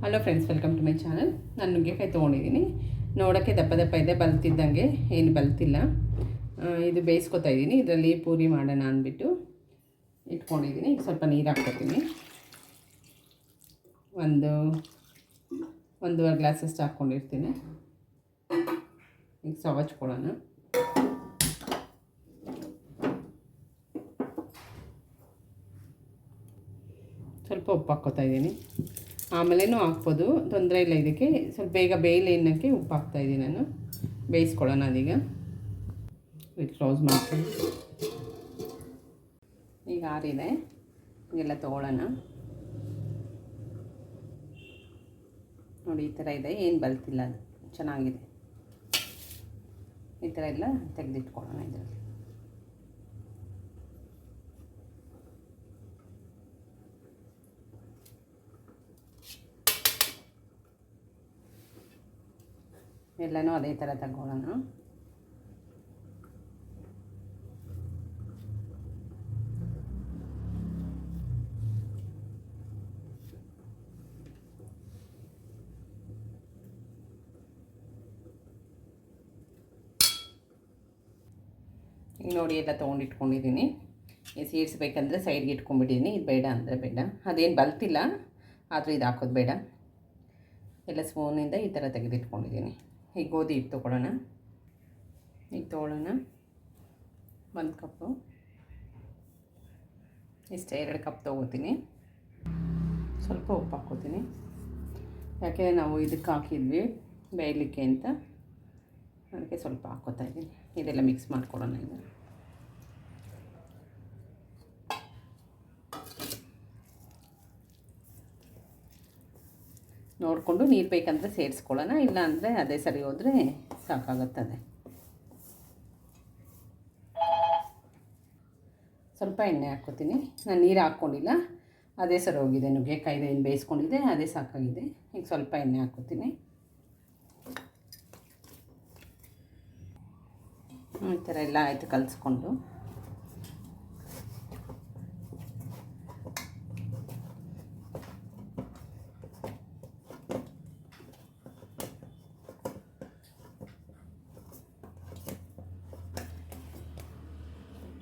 Hello friends welcome to my channel ನಾನು ನುಗ್ಗೆಕಾಯಿ ತೊಗೊಂಡಿದ್ದೀನಿ ನೋಡೋಕ್ಕೆ ದಪ್ಪ ದಪ್ಪ ಇದೆ, ಬಲ್ತಿದ್ದಂಗೆ ಏನು ಬಲ್ತಿಲ್ಲ. ಇದು ಬೇಯಿಸ್ಕೊತಾ ಇದ್ದೀನಿ ಇದರಲ್ಲಿ ಪೂರಿ ಮಾಡೋಣ ಅಂದ್ಬಿಟ್ಟು ಇಟ್ಕೊಂಡಿದ್ದೀನಿ ಈಗ ಸ್ವಲ್ಪ ನೀರು ಹಾಕ್ಕೊತೀನಿ. ಒಂದು, ಒಂದೂವರೆ ಗ್ಲಾಸಷ್ಟು ಹಾಕ್ಕೊಂಡಿರ್ತೀನಿ. ಈಗ ಸವಚ್ಕೊಳ್ಳೋಣ ಸ್ವಲ್ಪ ಉಪ್ಪು ಹಾಕ್ಕೋತಾ ಇದ್ದೀನಿ ಆಮೇಲೆನೂ ಹಾಕ್ಬೋದು. ತೊಂದರೆ ಇಲ್ಲ ಇದಕ್ಕೆ. ಸ್ವಲ್ಪ ಬೇಗ ಬೇಯಲಿ ಅನ್ನೋಕ್ಕೆ ಉಪ್ಪು ಹಾಕ್ತಾ ಇದ್ದೀನಿ ನಾನು. ಬೇಯಿಸ್ಕೊಳ್ಳೋಣ ಅದೀಗ. ಇದು ಕ್ಲೋಸ್ ಮಾಡ್ತೀನಿ. ಈಗ ಆರಿದೆ. ಎಲ್ಲ ತೊಗೊಳ್ಳೋಣ. ನೋಡಿ, ಈ ಥರ ಇದೆ. ಏನು ಬಲ್ತಿಲ್ಲ. ಅದು ಚೆನ್ನಾಗಿದೆ. ಈ ಥರ ಎಲ್ಲ ತೆಗೆದಿಟ್ಕೊಳ್ಳೋಣ ಇದರಲ್ಲಿ. ಎಲ್ಲನೂ ಅದೇ ಥರ ತಗೊಳ್ಳೋಣ. ನೋಡಿ ಎಲ್ಲ ತೊಗೊಂಡಿಟ್ಕೊಂಡಿದ್ದೀನಿ ಸೀಡ್ಸ್ ಸೈಡ್ಗೆ ಇಟ್ಕೊಂಡ್ಬಿಟ್ಟಿದ್ದೀನಿ ಇದು ಬೇಡ ಅಂದರೆ ಬೇಡ. ಅದೇನು ಬಲ್ತಿಲ್ಲ, ಆದರೂ ಇದು ಹಾಕೋದು ಬೇಡ. ಎಲ್ಲ ಸ್ಪೂನಿಂದ ಈ ಥರ ತೆಗೆದಿಟ್ಕೊಂಡಿದ್ದೀನಿ ಈಗ ಗೋಧಿ ಹಿಟ್ಟು ತೊಗೊಳ್ಳೋಣ. ಈಗ ತೊಗೊಳ್ಳೋಣ. ಒಂದು ಕಪ್ಪು. ಇಷ್ಟೇ ಎರಡು ಕಪ್ ತೊಗೋತೀನಿ. ಸ್ವಲ್ಪ ಉಪ್ಪು ಹಾಕ್ಕೋತೀನಿ. ಯಾಕೆ ನಾವು ಇದಕ್ಕೆ ಹಾಕಿದ್ವಿ, ಬೇಯಲಿಕ್ಕೆ ಅಂತ. ಅದಕ್ಕೆ ಸ್ವಲ್ಪ ಹಾಕ್ಕೋತಾ ಇದ್ದೀನಿ. ಇದೆಲ್ಲ ಮಿಕ್ಸ್ ಮಾಡ್ಕೊಳ್ಳೋಣ ಇದು ನೋಡಿಕೊಂಡು ನೀರು ಬೇಕಂದರೆ ಸೇರಿಸ್ಕೊಳ್ಳೋಣ ಇಲ್ಲ ಅಂದರೆ ಅದೇ ಸರಿ ಹೋದರೆ ಸಾಕಾಗುತ್ತದೆ. ಸ್ವಲ್ಪ ಎಣ್ಣೆ ಹಾಕ್ಕೋತೀನಿ. ನಾನು ನೀರು ಹಾಕ್ಕೊಂಡಿಲ್ಲ. ಅದೇ ಸರಿ ಹೋಗಿದೆ. ನುಗ್ಗೆಕಾಯಿ ಏನು ಬೇಯಿಸ್ಕೊಂಡಿದ್ದೆ, ಅದೇ ಸಾಕಾಗಿದೆ. ಈಗ ಸ್ವಲ್ಪ ಎಣ್ಣೆ ಹಾಕ್ಕೋತೀನಿ. ಈ ಥರ ಎಲ್ಲ ಆಯಿತು ಕಲಿಸ್ಕೊಂಡು.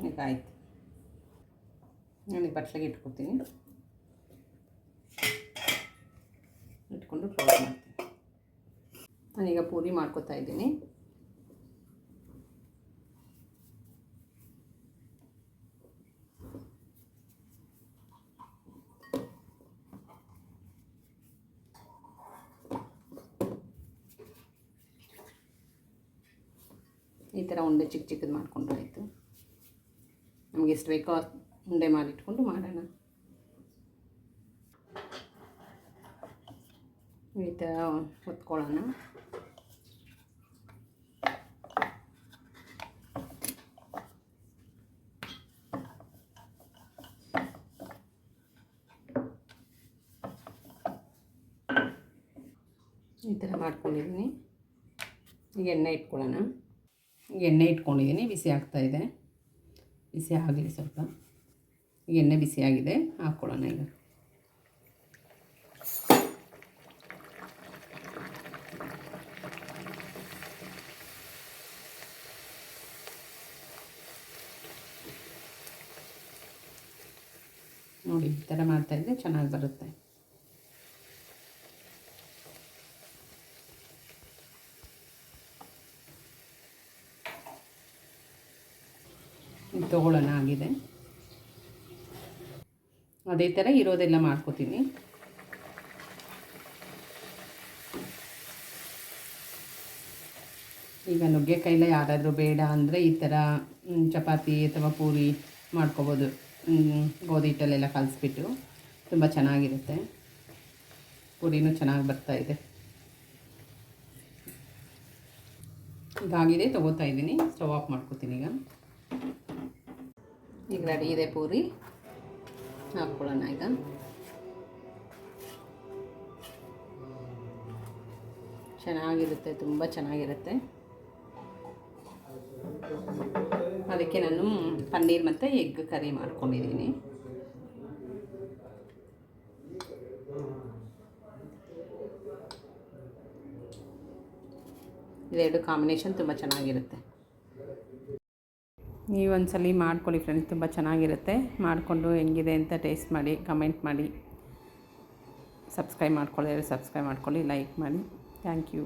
ಈಗ ಆಯ್ತು. ನಾನು ಬಟ್ಲಿಗೆ ಇಟ್ಕೊತೀನಿ. ಇಟ್ಕೊಂಡು ಕ್ಲೋಸ್ ಮಾಡ್ತೀನಿ. ನಾನೀಗ ಪೂರಿ ಮಾಡ್ಕೊತಾ ಇದ್ದೀನಿ. ಈ ಥರ ಒಂದು ಚಿಕ್ಕ ಚಿಕ್ಕದು ಮಾಡ್ಕೊಂಡ್ರೆ ಆಯಿತು. ನಮಗೆ ಎಷ್ಟು ಬೇಕೋ ಉಂಡೆ ಮಾಡಿಟ್ಕೊಂಡು ಮಾಡೋಣ. ಈ ಥರ ಹೊತ್ಕೊಳ್ಳೋಣ. ಈ ಥರ ಮಾಡ್ಕೊಂಡಿದ್ದೀನಿ. ಈಗ ಎಣ್ಣೆ ಇಟ್ಕೊಳ್ಳೋಣ. ಈಗ ಎಣ್ಣೆ ಇಟ್ಕೊಂಡಿದ್ದೀನಿ, ಬಿಸಿ ಆಗ್ತಾಯಿದೆ ಬಿಸಿ ಆಗಲಿ ಸ್ವಲ್ಪ. ಎಣ್ಣೆ ಬಿಸಿಯಾಗಿದೆ ಹಾಕ್ಕೊಳ್ಳೋಣ ಈಗ. ನೋಡಿ ಈ ಥರ ಮಾಡ್ತಾಯಿದ್ರೆ ಚೆನ್ನಾಗಿ ಬರುತ್ತೆ. ತೊಗೊಳ್ಳೋಣ ಆಗಿದೆ. ಅದೇ ಥರ ಇರೋದೆಲ್ಲ ಮಾಡ್ಕೋತೀನಿ. ಈಗ ನುಗ್ಗೆಕಾಯಿಲ್ಲ ಯಾರಾದರೂ ಬೇಡ ಅಂದರೆ ಈ ಥರ ಚಪಾತಿ ಅಥವಾ ಪೂರಿ ಮಾಡ್ಕೋಬೋದು. ಗೋಧಿ ಹಿಟ್ಟಲ್ಲೆಲ್ಲ ಕಲಿಸ್ಬಿಟ್ಟು ತುಂಬ ಚೆನ್ನಾಗಿರುತ್ತೆ. ಪೂರಿನೂ ಚೆನ್ನಾಗಿ ಬರ್ತಾ ಇದೆ. ಇದಾಗಿದೆ, ತೊಗೋತಾ ಇದ್ದೀನಿ. ಸ್ಟವ್ ಆಫ್ ಮಾಡ್ಕೋತೀನಿ ಈಗ. ಈಗ ರೆಡಿ ಇದೆ ಪೂರಿ. ಹಾಕ್ಕೊಳ್ಳೋಣ ಈಗ. ಚೆನ್ನಾಗಿರುತ್ತೆ, ತುಂಬ ಚೆನ್ನಾಗಿರುತ್ತೆ. ಅದಕ್ಕೆ ನಾನು ಪನ್ನೀರ್ ಮತ್ತು ಎಗ್ ಕರಿ ಮಾಡ್ಕೊಂಡಿದ್ದೀನಿ. ಇದೆರಡು ಕಾಂಬಿನೇಷನ್ ತುಂಬ ಚೆನ್ನಾಗಿರುತ್ತೆ. ನೀವು ಒಂದ್ಸಲಿ ಮಾಡ್ಕೊಳ್ಳಿ ಫ್ರೆಂಡ್ಸ್ ತುಂಬ ಚೆನ್ನಾಗಿರುತ್ತೆ. ಮಾಡಿಕೊಂಡು ಹೆಂಗಿದೆ ಅಂತ ಟೇಸ್ಟ್ ಮಾಡಿ ಕಮೆಂಟ್ ಮಾಡಿ. ಸಬ್ಸ್ಕ್ರೈಬ್ ಮಾಡ್ಕೊಳ್ಳಿ ಸಬ್ಸ್ಕ್ರೈಬ್ ಮಾಡ್ಕೊಳ್ಳಿ ಲೈಕ್ ಮಾಡಿ. Thank you